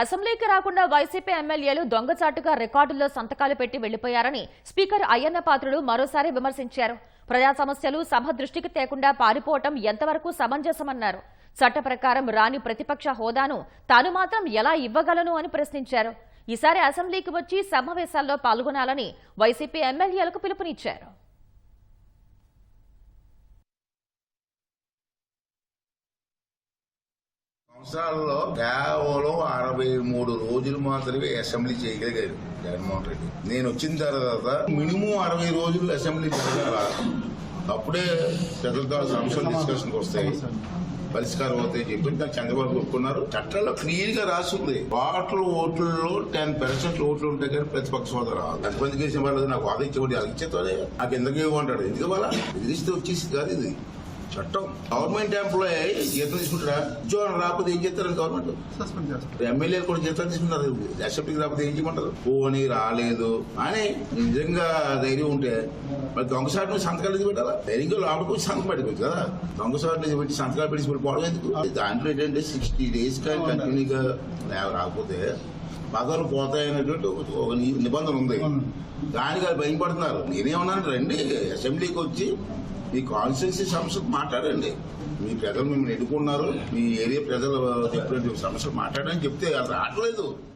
అసెంబ్లీకి రాకుండా వైసీపీ ఎమ్మెల్యేలు దొంగచాటుగా రికార్డుల్లో సంతకాలు పెట్టి వెళ్ళిపోయారని స్పీకర్ అయ్యన్న పాత్రుడు మరోసారి విమర్శించారు. ప్రజా సమస్యలు సభ దృష్టికి తేకుండా పారిపోవటం ఎంతవరకు సమంజసమన్నారు. చట్ట ప్రకారం రాని ప్రతిపక్ష హోదాను తాను మాత్రం ఎలా ఇవ్వగలను అని ప్రశ్నించారు. ఈసారి అసెంబ్లీకి వచ్చి సమావేశాల్లో పాల్గొనాలని వైసీపీ ఎమ్మెల్యేలకు పిలుపునిచ్చారు. సంవత్సరాల్లో కేవలం అరవై మూడు రోజులు మాత్రమే అసెంబ్లీ చేయగలిగారు జగన్మోహన్ రెడ్డి. నేను వచ్చిన తర్వాత మినిమం అరవై రోజులు అసెంబ్లీ జరగాల. అప్పుడే పెద్దలతో సమస్యలు డిస్కషన్కి వస్తాయి. పరిష్కారం అవుతాయి చెప్పి నాకు చంద్రబాబు ఒప్పుకున్నారు. చట్టాల్లో క్లియర్గా రాసింది ఓట్ల ఓట్లలో టెన్ పర్సెంట్ ఓట్లు ఉంటాయి కానీ ప్రతిపక్ష హోదా రాదు. ఎంతమంది గెలిచిన వాళ్ళు? నాకు హోదా ఇచ్చేవాడు అది ఇచ్చేతోనే నాకు ఎందుకు ఇవ్వమంటాడు? ఎందుకు వాళ్ళ ఎదిరిస్తే వచ్చేసి కాదు ఇది. చట్టం. గవర్నమెంట్ ఎంప్లాయీ జీతం తీసుకుంటారా ఉద్యోగం రాకపోతే ఏం చేస్తారని గవర్నమెంట్ సస్పెండ్ చేస్తారు. ఎమ్మెల్యేలు కూడా జీతాలు తీసుకుంటారు. అసెంబ్లీకి రాకపోతే ఏం చేయమంటారు? పోని రాలేదు. అని నిజంగా ధైర్యం ఉంటే మరి దొంగసాటి నుంచి సంతకాలు ఎందుకు పెట్టాలా ధైర్యంగా లోపలికి సంతకం పెట్టుకోవచ్చు కదా. దొంగసాటి నుంచి పెట్టి సంతకాలు పెట్టి వెళ్ళిపోవడం ఎందుకు? దాంట్లో ఏంటంటే సిక్స్టీ డేస్ కానీ కంటిన్యూగా రాకపోతే పదవులు పోతాయనేటువంటి ఒక- ఒక నిబంధన ఉంది. దానికి అది భయపడుతున్నారు. నేనేమన్నాను రండి అసెంబ్లీకి వచ్చి మీ కాన్స్టిట్యూన్సీ సమస్యలు మాట్లాడండి. మీ ప్రజలు మిమ్మల్ని ఎన్నుకున్నారు మీ ఏరియా ప్రజలు చెప్పినటువంటి సమస్యలు మాట్లాడని చెప్తే అది రావట్లేదు.